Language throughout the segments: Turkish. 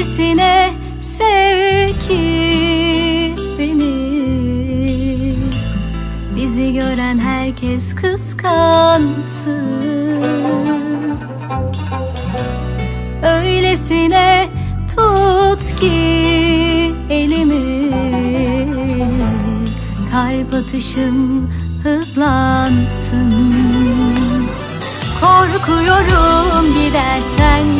Öylesine sev ki beni. Bizi gören herkes kıskansın. Öylesine tut ki elimi. Kalp atışım hızlansın. Korkuyorum gidersen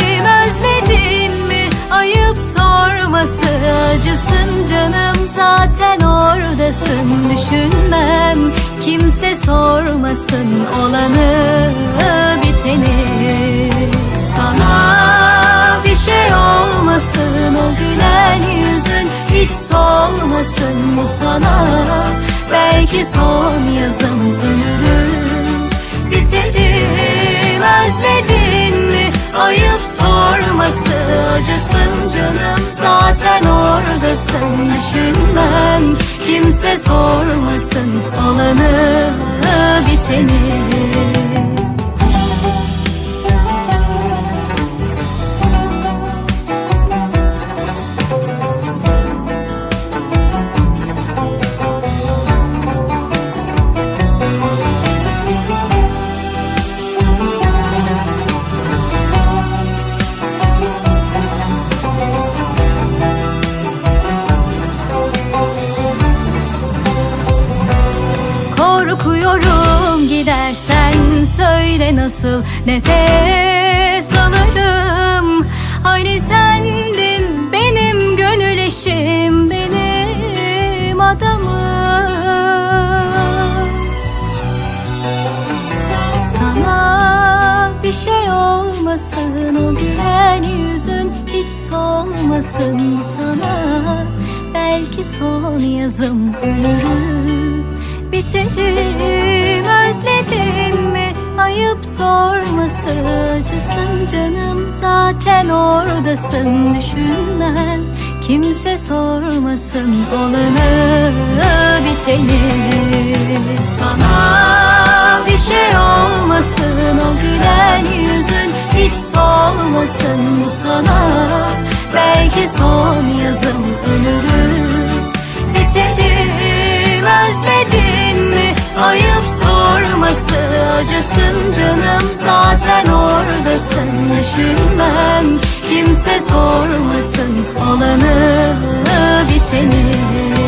sormasın Olanı biteni. Sana bir şey olmasın O gülen yüzün hiç solmasın. Bu sana belki son yazım Ölürüm. Biterim Özledin mi? Ayıp sorması Acısın canım. Zaten oradasın Düşünmem. Kimse sormasın Olanı biteni Korkuyorum gidersen söyle nasıl nefes alırım. Hani sendin benim gönül eşim benim adamım. Sana bir şey olmasın o gülen yüzün hiç solmasın. Sana Belki son yazım ölürüm biterim mi ayıp sorması Acısın canım zaten oradasın. Düşünmem kimse sormasın Olanı biteni Sana bir şey olmasın O gülen yüzün hiç solmasın. Bu sana belki son sorması Acısın canım zaten oradasın. Düşünmem kimse sormasın. Olanı biteni